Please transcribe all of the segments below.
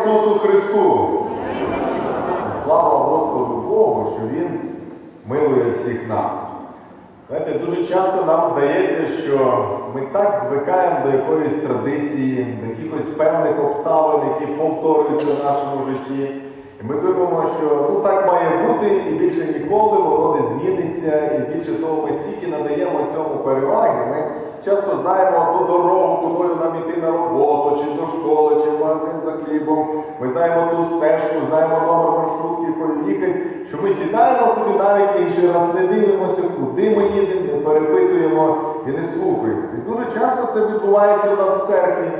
Ісусу Христу! Слава Господу Богу, що Він милує всіх нас. Знаєте, дуже часто нам здається, що ми так звикаємо до якоїсь традиції, до якихось певних обставин, які повторюються в нашому житті. І ми думаємо, що ну так має бути, і більше ніколи воно не зміниться, і більше того, ми стільки надаємо цьому переваги. Ми часто знаємо ту дорогу, кудою нам іти на роботу, чи до школи, чи в магазин за хлібом. Ми знаємо ту стежку, знаємо номер маршрутки, поїхати, що ми сідаємо собі навіть інший раз не дивимося, куди ми їдемо, не перепитуємо і не слухаємо. І дуже часто це відбувається в нас в церкві.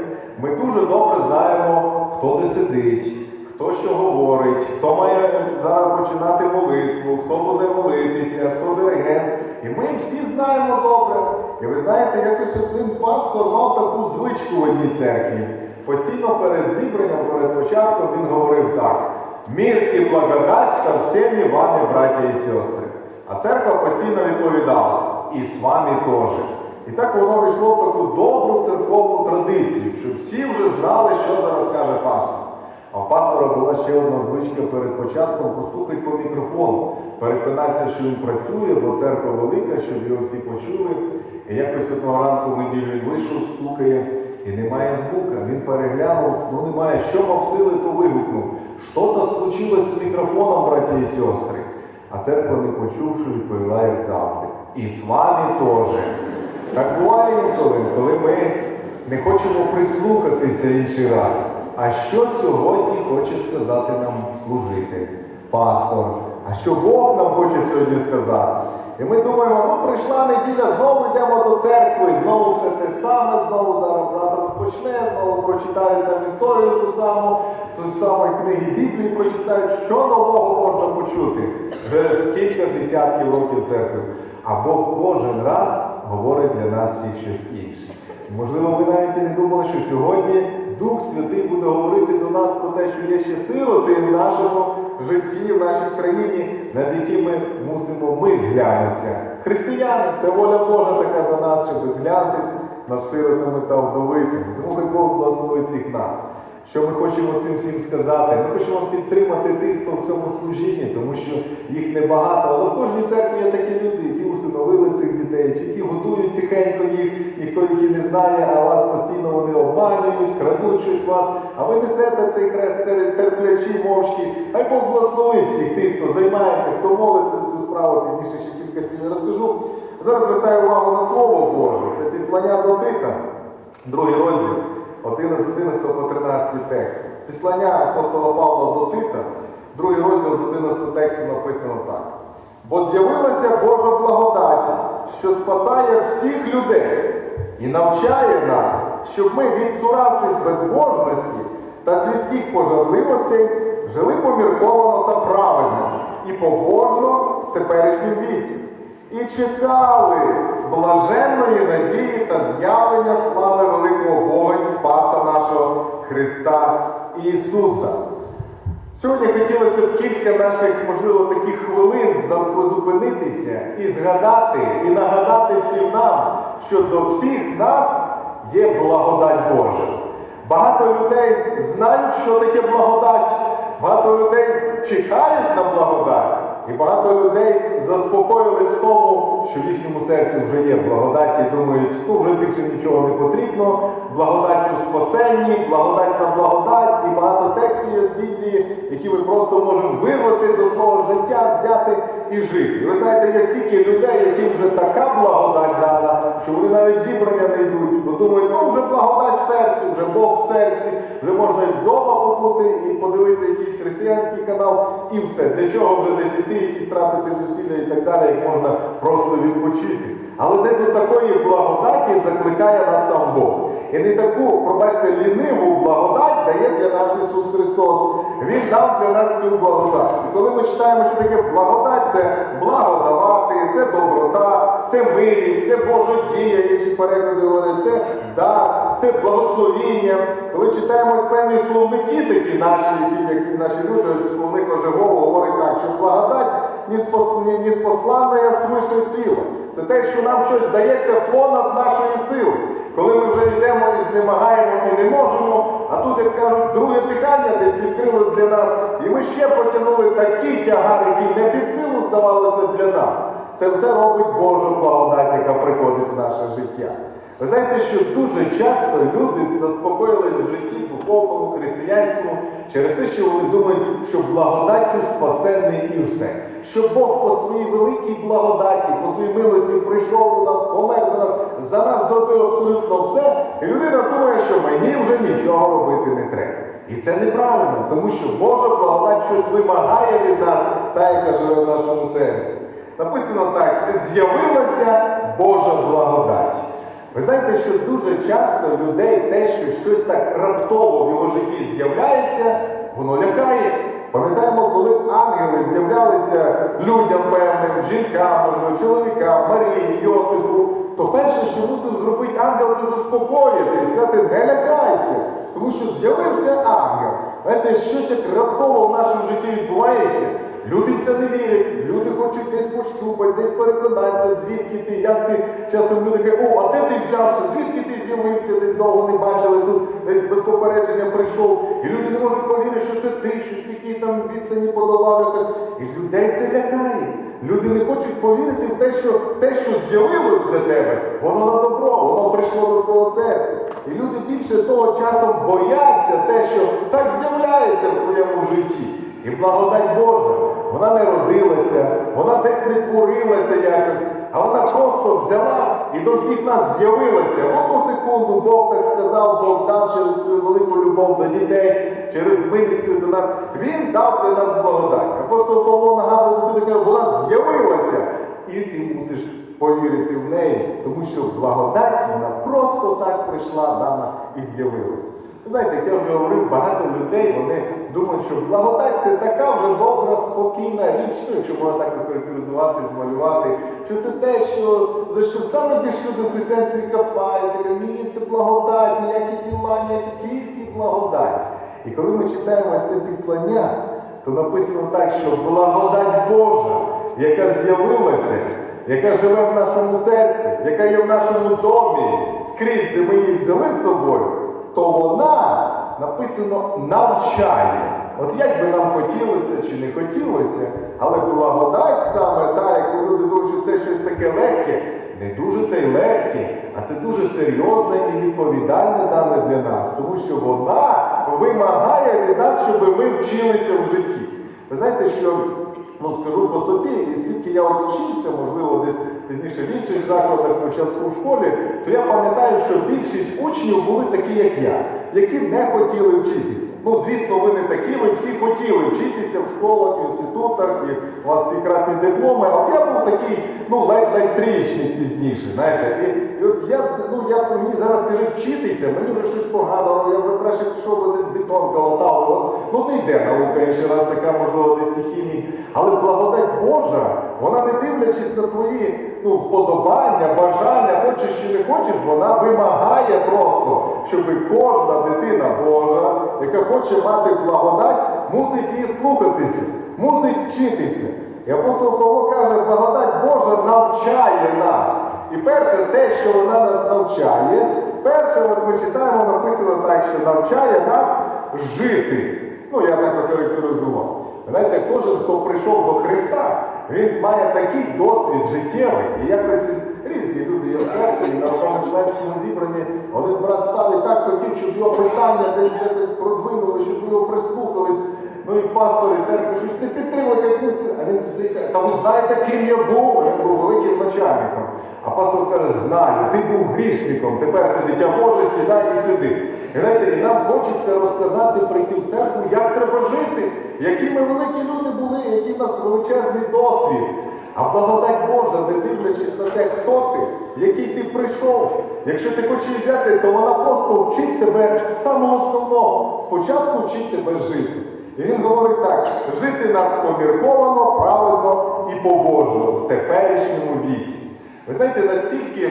Ми дуже добре знаємо, хто де сидить хто що говорить, хто має зараз починати молитву, хто буде молитися, хто диригент. І ми всі знаємо добре. І ви знаєте, якось один пастор мав таку звичку в одній церкві. Постійно перед зібранням, перед початком він говорив так: мир і благодать со всеми вами, браття і сестри. А церква постійно відповідала, і з вами теж. І так воно війшло в таку добру церковну традицію, щоб всі вже знали, що зараз каже пастор. А у пастора була ще одна звичка перед початком постукати по мікрофону, переконатися, що він працює, бо церква велика, щоб його всі почули. І якось одного ранку в неділю він вийшов, стукає, і немає звука. Він переглянув, ну немає, що мав сили, то вигукнув. Що то случилось з мікрофоном, браті і сестри? А церква, не почувши, відповіла, як завжди. І з вами теж. Так буває інколи, коли ми не хочемо прислухатися інший раз. А що сьогодні хоче сказати нам служитель, пастор? А що Бог нам хоче сьогодні сказати? І ми думаємо, ну прийшла неділя, знову йдемо до церкви, знову все те саме, знову зараз брат розпочне, знову прочитають там історію ту саму, ту саму книги Біблії прочитають, що нового можна почути вже кілька десятків років церкви. А Бог кожен раз говорить для нас всіх щось інше. Можливо, ви навіть і не думали, що сьогодні Дух Святий буде говорити до нас про те, що є ще сироти в нашому житті, в нашій країні, над якими мусимо ми зглянутися. Християни, це воля Божа така до нас, щоб зглянутися над сиротами та вдовицями. Тому хай Бог благословить всіх нас. Що ми хочемо цим всім сказати? Ми хочемо підтримати тих, хто в цьому служінні, тому що їх небагато. Але в кожній церкві є такі люди, які усиновили цих дітей, чи які годують тихенько їх, ніхто їх і не знає, а вас постійно вони обманюють, крадуть вас, а ви несете цей хрест терплячі мовчки. Хай Бог благословить всіх тих, хто займається, хто молиться цю справу, пізніше ще кілька слів розкажу. Зараз звертаю увагу на Слово Боже. Це післання до Тита, другий розділ. 11, 11 по 13 текст. Післання апостола Павла до Тита, другий розділ з 11 тексту написано так. Бо з'явилася Божа благодать, що спасає всіх людей і навчає нас, щоб ми, відцуравшись безбожності та світських пожадливостей, жили помірковано та правильно і побожно в теперішньому віці. І чекали блаженної надії та з'явлення слави великого Бога і Спаса нашого Христа Ісуса. Сьогодні хотілося б кілька наших, можливо, таких хвилин зупинитися і згадати, і нагадати всім нам, що до всіх нас є благодать Божа. Багато людей знають, що таке благодать, багато людей чекають на благодать. І багато людей заспокоїлись в тому, що в їхньому серці вже є благодать і думають, ну вже більше нічого не потрібно, благодать у спасенні, благодать на благодать, і багато текстів з Біблії, які ми просто можемо вирвати до свого життя, взяти і жити. Ви знаєте, є стільки людей, яким вже така благодать дана, що вони навіть зібрання не йдуть, бо думають, ну вже благодать в серці, вже Бог в серці, вже можна вдома побути і подивитися якийсь християнський канал, і все. Для чого вже десь іти, якісь тратити зусилля і так далі, як можна просто відпочити. Але не до такої благодаті закликає нас сам Бог. І не таку, пробачте, ліниву благодать дає для нас Ісус Христос. Він дав для нас цю благодать. І коли ми читаємо, що таке благодать, це благодавати, це доброта, це милість, це Божа дія, інші переклади говорять, це дар, це благословіння. Коли читаємо певні словники такі наші, які, наші люди, словник Ожегово говорить так, що благодать неспосланна свише сила. Це те, що нам щось дається понад нашої сили. Коли ми вже йдемо і знемагаємо і не можемо, а тут, як кажуть, друге дихання десь для нас, і ми ще потягнули такий тягар, який не під силу здавалося для нас. Це все робить Божа благодать, яка приходить в наше життя. Ви знаєте, що дуже часто люди заспокоїлись в житті духовному, християнському через те, що вони думають, що благодаттю спасенний і все. Що Бог по своїй великій благодаті, по своїй милості прийшов до нас, помер за нас, за нас зробив абсолютно все. І людина думає, що мені вже нічого робити не треба. І це неправильно, тому що Божа благодать щось вимагає від нас, та яка живе в нашому серці. Написано так: з'явилася Божа благодать. Ви знаєте, що дуже часто людей те, що щось так раптово в його житті з'являється, воно лякає. Пам'ятаємо, коли ангели з'являлися людям певним, жінкам, можливо, чоловікам, Марії, Йосипу, то перше, що мусив зробити ангел, це заспокоїти і сказати, не лякайся, тому що з'явився ангел. Знаєте, щось як раптово в нашому житті відбувається. Це не вірять, люди хочуть десь пощупати, десь переконатися, звідки ти, як ти. Часом люди кажуть, о, а де ти взявся, звідки ти з'явився, десь довго не бачили, тут десь без попередження прийшов. І люди не можуть повірити, що це ти, щось які там відстані подолав якось. І людей це лякає. Люди не хочуть повірити в те, що те, що з'явилось для тебе, воно на добро, воно прийшло до твого серця. І люди більше того часом бояться те, що так з'являється в твоєму житті. І благодать Божа, вона не родилася, вона десь не творилася якось, а вона просто взяла і до всіх нас з'явилася. В одну секунду Бог так сказав, Бог дав через свою велику любов до дітей, через милість до нас. Він дав для нас благодать. Апостол Павло нагадує, що вона з'явилася, і ти мусиш повірити в неї, тому що благодать вона просто так прийшла дана і з'явилася. Знаєте, я вже говорив, багато людей вони думають, що благодать це така вже добра, спокійна річ, ну, якщо можна так охарактеризувати, змалювати, що це те, що за що саме більше люди в християнстві копаються, ні, це благодать, ніякі діла, ніякі тільки благодать. І коли ми читаємо це післання, то написано так, що благодать Божа, яка з'явилася, яка живе в нашому серці, яка є в нашому домі, скрізь, де ми її взяли з собою то вона написано навчає. От як би нам хотілося чи не хотілося, але благодать саме та, яку люди думають, що це щось таке легке, не дуже це й легке, а це дуже серйозне і відповідальне дане для нас, тому що вона вимагає від нас, щоб ми вчилися в житті. Ви знаєте, що ну скажу по собі, і скільки я от вчився, можливо, десь пізніше в інших закладах, спочатку в школі, то я пам'ятаю, що більшість учнів були такі, як я, які не хотіли вчитися. Ну, звісно, ви не такі, ви всі хотіли вчитися в школах, в інститутах, і у вас всі красні дипломи. А я був такий, ну, ледь-ледь трієчник пізніше, знаєте. І, і от я, ну, я мені зараз скажуть вчитися, мені вже щось погано, я вже краще пішов би десь бетон колотав. Ну, не йде наука, якщо раз така, можливо, десь хімії. Але благодать Божа, вона не дивлячись на твої ну, вподобання, бажання, хочеш чи не хочеш, вона вимагає просто, щоб кожна дитина Божа, яка хоче мати благодать, мусить її слухатися, мусить вчитися. І апостол Павло каже, благодать Божа навчає нас. І перше те, що вона нас навчає, перше, от ми читаємо, написано так, що навчає нас жити. Ну, я так охарактеризував. Знаєте, кожен, хто прийшов до Христа, він має такий досвід життєвий. І якось різні люди є в церкві, і на одному членському зібранні один брат став і так хотів, щоб його питання десь десь продвинули, щоб його прислухались. Ну і пастор і церкви щось не підтримують якусь. А він каже, та ви знаєте, ким я був? Я був великим начальником. А пастор каже, знаю, ти був грішником, тепер ти дитя Боже, сідай і сиди. І і нам хочеться розказати, прийти в церкву, як треба жити, які ми великі люди були, який в нас величезний досвід. А благодать Божа, не дивлячись на те, хто ти, який ти прийшов. Якщо ти хочеш взяти, то вона просто вчить тебе самого основного. Спочатку вчить тебе жити. І він говорить так: жити нас помірковано, правильно і по-божому в теперішньому віці. Ви знаєте, настільки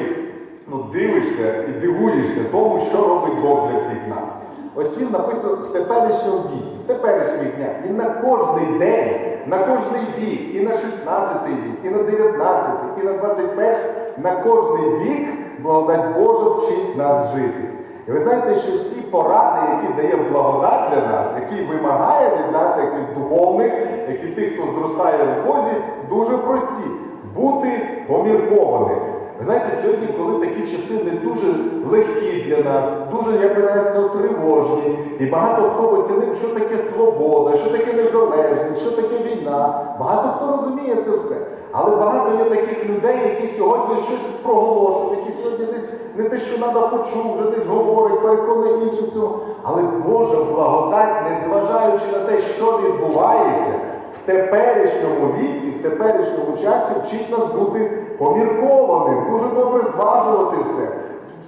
ну, дивишся і дивуєшся тому, що робить Бог для всіх нас. Ось він написано в теперішньому віці, в теперішніх днях. І на кожний день, на кожний вік, і на 16-й вік, і на 19-й, і на 21-й, на кожний вік благодать Божа вчить нас жити. І ви знаєте, що ці поради, які дає благодать для нас, які вимагає від нас, як від духовних, як і тих, хто зростає в Бозі, дуже прості бути поміркованим. Ви знаєте, сьогодні, коли такі часи не дуже легкі для нас, дуже, я би навіть сказав, тривожні, і багато хто оцінив, що таке свобода, що таке незалежність, що таке війна. Багато хто розуміє це все. Але багато є таких людей, які сьогодні щось проголошують, які сьогодні десь не те, що треба почув, вже десь говорить, переконує інших в цьому. Але Божа благодать, незважаючи на те, що відбувається, теперішньому віці, в теперішньому часі вчить нас бути поміркованим, дуже добре зважувати все,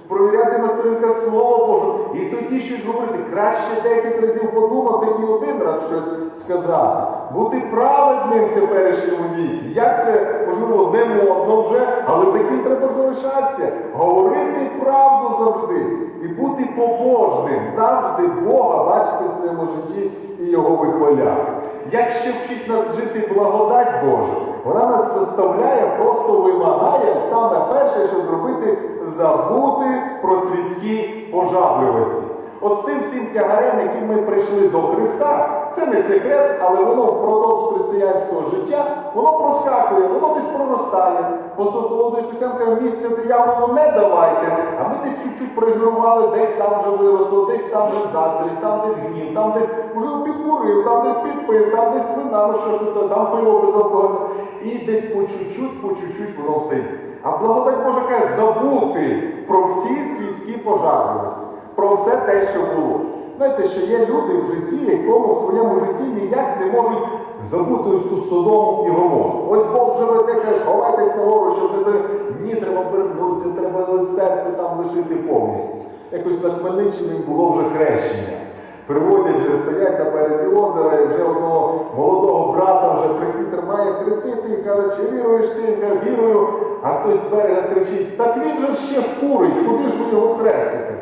провіряти на сторінках Слово Боже, і тоді щось говорити. Краще 10 разів подумати і один раз щось сказати. Бути праведним в теперішньому віці. Як це можливо не модно вже, але таким треба залишатися. Говорити правду завжди і бути побожним, завжди Бога бачити в своєму житті і його вихваляти. Як ще вчить нас жити благодать Божа, вона нас заставляє, просто вимагає саме перше, що зробити, забути про світські пожадливості. От з тим всім тягарем, яким ми прийшли до Христа, це не секрет, але воно впродовж християнського життя, воно проскакує, воно десь проростає. Послухали Ефесянка місця дияволу не давайте, а ми десь чуть-чуть проігнорували, десь там вже виросло, десь там вже заздрість, там десь гнів, там десь уже підкурив, там десь підпив, там десь вина, ну що ж там пиво безалкогольне. І десь по чуть-чуть, по чуть-чуть воно все. А благодать Божа каже, забути про всі світські пожадливості, про все те, що було. Знаєте, що є люди в житті, якому в своєму житті ніяк не можуть забути ось ту Содому і Гомору. Ось Бог вже веде, каже, ховайтесь гору, щоб не зри- Ні, треба вернутися, треба серце там лишити повністю. Якось на Хмельниччині було вже хрещення. Приводять вже стоять на березі озера, і вже одного молодого брата вже присвітер має хрестити і каже, чи віруєш ти? Каже, вірую, а хтось з берега кричить, так він же ще шкурить, куди ж ви його хрестите?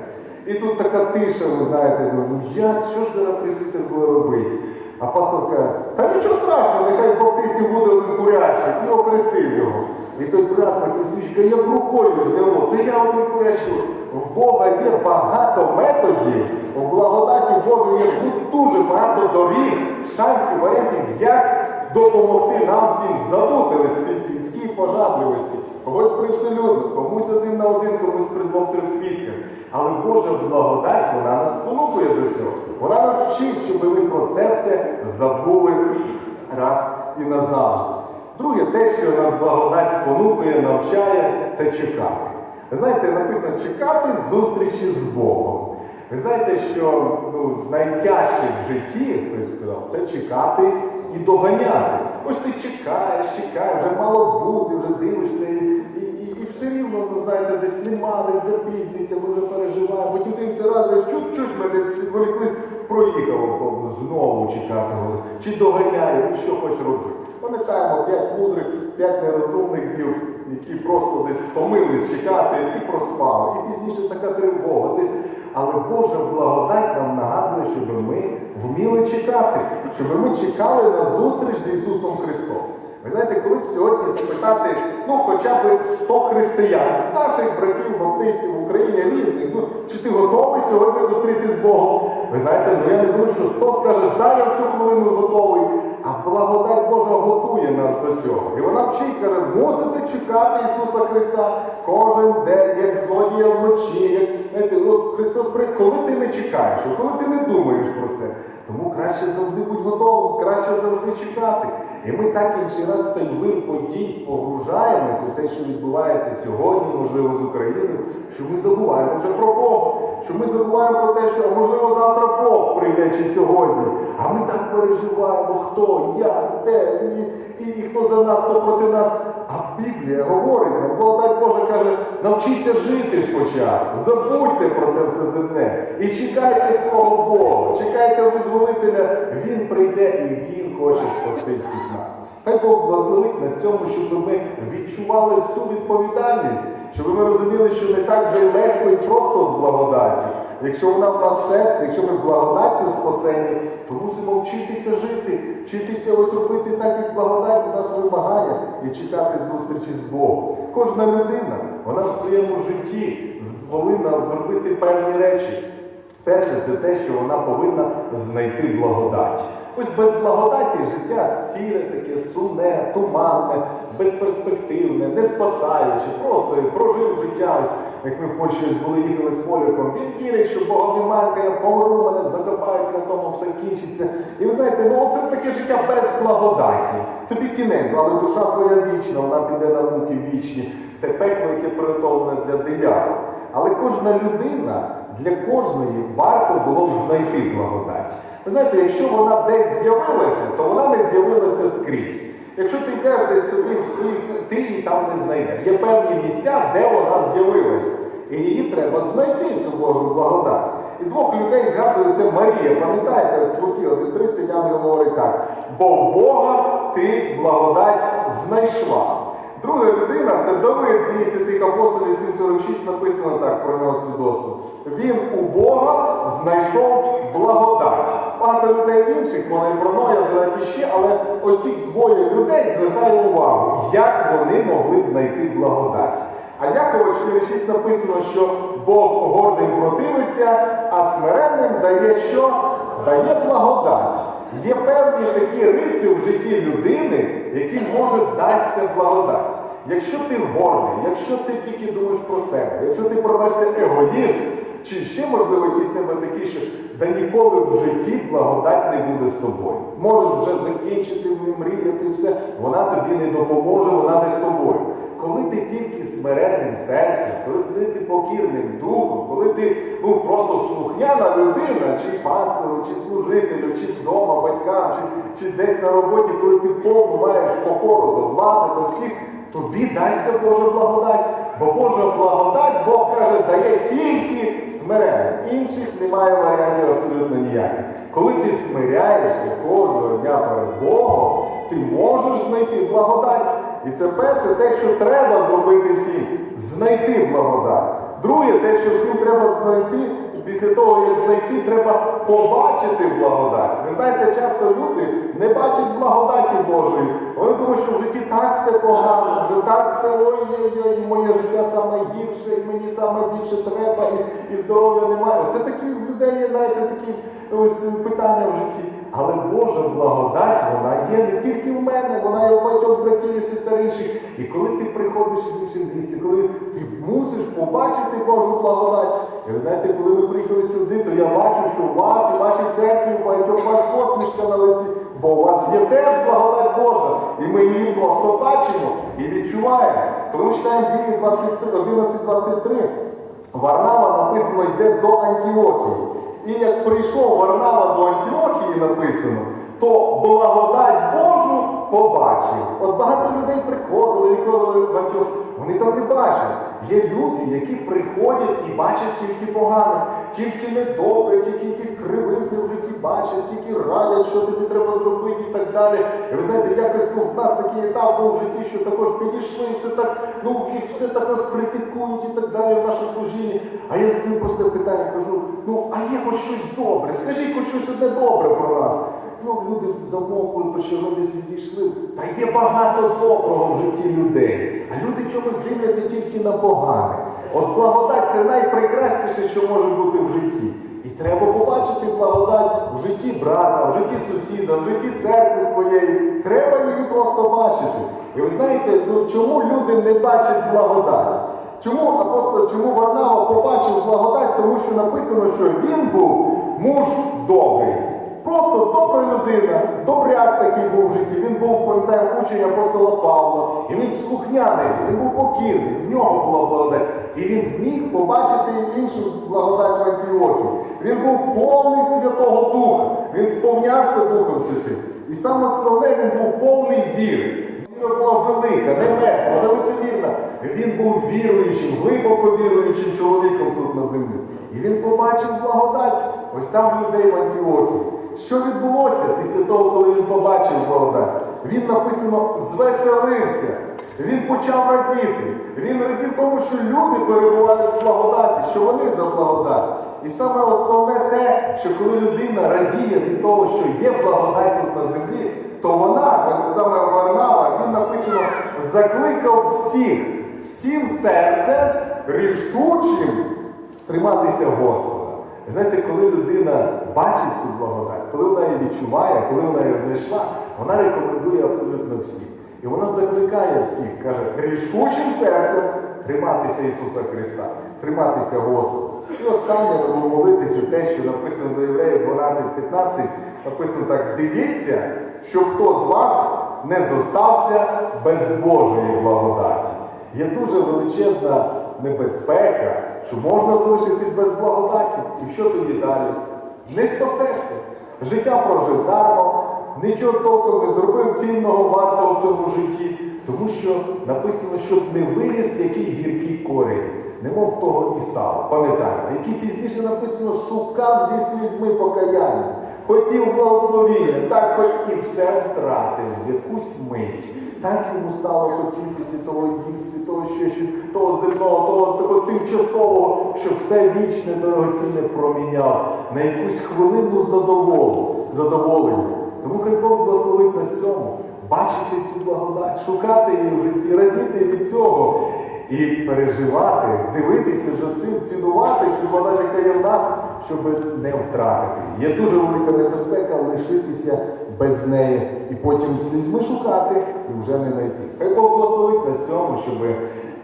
І тут така тиша, ви знаєте, ну як, що ж зараз присвітер буде робити? А пастор каже, та нічого страшного, нехай в баптисті буде один курячий, і охрестив його. І той брат Максимович каже, як рукою зняло, це я один курячий. В Бога є багато методів, в благодаті Божої є дуже багато доріг, шансів, варіантів, як допомогти нам всім забути ось ці світські пожадливості. Когось привселюдно, комусь один на один, комусь при двох. Але Божа благодать, вона нас спонукує до цього. Вона нас вчить, щоб ми про це все забули раз і назавжди. Друге, те, що нас благодать спонукує, навчає, це чекати. Ви знаєте, написано чекати зустрічі з Богом. Ви знаєте, що ну, найтяжче в житті, хтось сказав, це чекати і доганяти. Ось ти чекаєш, чекаєш, вже мало бути, вже дивишся, і, і, і, все рівно, ну, знаєте, десь нема, десь запізнюється, ми вже переживаємо. Потім дивимося раз, десь чуть-чуть ми десь відволіклись, проїхав автобус, знову чекати, чи доганяє, ну що хочеш робити. Пам'ятаємо п'ять мудрих, п'ять нерозумників, які просто десь втомились чекати і проспали. І пізніше така тривога. Десь. Але Божа благодать нам нагадує, щоб ми вміли чекати, щоб ми чекали на зустріч з Ісусом Христом. Ви знаєте, коли б сьогодні спитати, ну хоча б 100 християн, наших братів, баптистів в Україні різних, ну, чи ти готовий сьогодні зустрітися з Богом? Ви знаєте, ну я не думаю, що 100 скаже, да, я в цю хвилину готовий. А благодать Божа готує нас до цього. І вона вчить, каже, мусите чекати Ісуса Христа кожен день, як злодія вночі. Як, ну, Христос прийде, коли ти не чекаєш, коли ти не думаєш про це. Тому краще завжди будь готовим, краще завжди чекати. І ми так інший раз в цей вир подій погружаємося, це, що відбувається сьогодні, можливо, з Україною, що ми забуваємо вже про Бога, що ми забуваємо про те, що можливо завтра Прийде чи сьогодні. А ми так переживаємо, хто, як, де, і, і, і хто за нас, хто проти нас. А Біблія говорить, нам благодать Божа каже, навчіться жити спочатку, забудьте про те все земне. І чекайте свого Бога, чекайте визволителя, Він прийде і Він хоче спасти всіх нас. Хай Бог благословить нас цьому, щоб ми відчували всю відповідальність, щоб ми розуміли, що не так вже легко і просто з благодаттю. Якщо вона в нас серце, якщо ми благодаттю спасені, то мусимо вчитися жити, вчитися ось робити так, як благодать нас вимагає, і чекати зустрічі з Богом. Кожна людина, вона в своєму житті повинна зробити певні речі. Перше, це те, що вона повинна знайти благодать. Ось без благодаті життя сіре, таке сумне, туманне, безперспективне, не спасаюче, просто прожив життя. Ось, як ми в Польщі ось були їхали з Поляком, він вірить, що Бога немає, я помру, мене закопають, на тому все кінчиться. І ви знаєте, ну це таке життя без благодаті. Тобі кінець, але душа твоя вічна, вона піде на муки вічні, в те пекло, яке приготовлене для диявола. Але кожна людина для кожної варто було б знайти благодать. Ви знаєте, якщо вона десь з'явилася, то вона не з'явилася скрізь. Якщо ти йдеш десь собі в своїх, ти її там не знайдеш. Є певні місця, де вона з'явилася. І її треба знайти, цю Божу благодать. І двох людей згадує це Марія. Пам'ятаєте, Луки 1.30 ангел говорить так: бо Бога ти благодать знайшла. Друга людина це Давид, дії святих апостолів 746 написано так про нього свідоцтво. Він у Бога знайшов благодать. Багато людей інших, вона і про Ноя згадати ще, але ось ці двоє людей звертає увагу, як вони могли знайти благодать. А Якова 4.6 написано, що Бог гордим противиться, а смиренним дає що? Дає благодать. Є певні такі риси в житті людини, які може дасться благодать. Якщо ти гордий, якщо ти тільки думаєш про себе, якщо ти пробачте егоїст, чи ще можливо якісь тебе такі, що да ніколи в житті благодать не буде з тобою. Можеш вже закінчити, мріяти все, вона тобі не допоможе, вона не з тобою. Коли ти тільки смиренним серцем, коли ти покірним духом, коли ти ну просто слухняна людина, чи пастору, чи служителю, чи вдома, батькам, чи, чи десь на роботі, коли ти повну маєш покору до влади, до всіх, тобі дасться Божа благодать. Бо Божа благодать, Бог каже, дає тільки смиренним. Інших немає варіантів абсолютно ніяких. Коли ти смиряєшся кожного дня перед Богом, ти можеш знайти благодать. І це перше те, що треба зробити всім знайти благодать. Друге, те, що всім треба знайти, після того, як знайти, треба побачити благодать. Ви знаєте, часто люди не бачать благодаті Божої. Вони думають, що в житті так все погано, так все ой-ой-ой, моє життя саме гірше, і мені саме більше треба, і, і здоров'я немає. Це такі в людей є, знаєте, такі ось питання в житті. Але Божа благодать, вона є не тільки в мене, вона є у багатьох братів і сестер інших. І коли ти приходиш в інше місце, коли ти мусиш побачити Божу благодать. І ви знаєте, коли ми приїхали сюди, то я бачу, що у вас і вашій церкві, у багатьох вас посмішка на лиці, бо у вас є теж благодать Божа. І ми її просто бачимо і відчуваємо. Коли ми читаємо дії 11.23, Варнава написано йде до Антіохії. І як прийшов Варнава до Антіохії, написано, то благодать Божу побачив. От багато людей приходили, приходили в Антіохію. Вони там не бачать. Є люди, які приходять і бачать тільки погане, тільки недобре, тільки якісь кривизни в житті бачать, тільки радять, що тобі треба зробити і так далі. І ви знаєте, якось ну, в нас такий етап був в житті, що також підійшли, і все так, ну і все так нас критикують і так далі в нашому служінні. А я задаю просто питання, кажу, ну а є хоч щось добре, скажіть хоч щось одне добре про нас. Ну, люди замовкли, почали десь відійшли. Та є багато доброго в житті людей. А люди чомусь дивляться тільки на погане. От благодать це найпрекрасніше, що може бути в житті. І треба побачити благодать в житті брата, в житті сусіда, в житті церкви своєї. Треба її просто бачити. І ви знаєте, ну чому люди не бачать благодать? Чому апостол, чому Варнава побачив благодать? Тому що написано, що він був муж добрий. Просто добра людина, добряк такий був в житті. Він був, пам'ятаю, учень апостола Павла. І він слухняний, він був покірний, в нього була благодать. І він зміг побачити іншу благодать в Антіохії. Він був повний Святого Духа. Він сповнявся Духом Святим. І саме основне, він був повний віри. Віра була велика, не мертва, вона лицевірна. Він був віруючим, глибоко віруючим чоловіком тут на землі. І він побачив благодать ось там людей в Антіохії. Що відбулося після того, коли він побачив благодать? Він написано звеселився. Він почав радіти. Він радів тому, що люди перебувають в благодаті, що вони за благодать. І саме основне те, що коли людина радіє від того, що є благодать тут на землі, то вона, ось саме Варнава, він написано, закликав всіх, всім серцем рішучим триматися Господа. Знаєте, коли людина бачить цю благодать, коли вона її відчуває, коли вона її знайшла, вона рекомендує абсолютно всім. І вона закликає всіх, каже, рішучим серцем триматися Ісуса Христа, триматися Господа. І останнє будемо молитися те, що написано до Євреїв 12-15, написано так: дивіться, щоб хто з вас не зостався без Божої благодаті. Є дуже величезна небезпека, що можна залишитись без благодаті. І що тоді далі? Не спасешся. Життя прожив дармо, нічого толком не зробив цінного вартого в цьому житті, тому що написано, щоб не виріс який гіркий корінь, немов того Ісава, Пам'ятаєте, який пізніше написано, шукав зі слізьми покаяння, хотів благословіння, так хоч і все втратив в якусь мить. Так йому стало хотітися того їсти, того ще щось, того земного, того, того тимчасового, що все вічне дорогоцінне проміняв на якусь хвилину задоволення. Тому хай Бог благословить нас цьому, бачити цю благодать, шукати її радіти від цього і переживати, дивитися за цим, цінувати цю благодать, яка є в нас, щоб не втратити. Є дуже велика небезпека лишитися без неї і потім слізьми шукати і вже не знайти. Хай Бог благословить нас цьому, щоб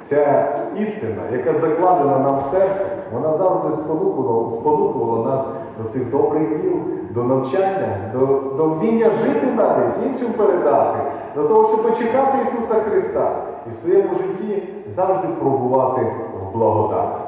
ця істина, яка закладена нам в серце, вона завжди спонукувала, спонукувала нас до цих добрих діл, до навчання, до, до вміння жити навіть, іншим передати, до того, щоб чекати Ісуса Христа і в своєму житті завжди пробувати в благодаті.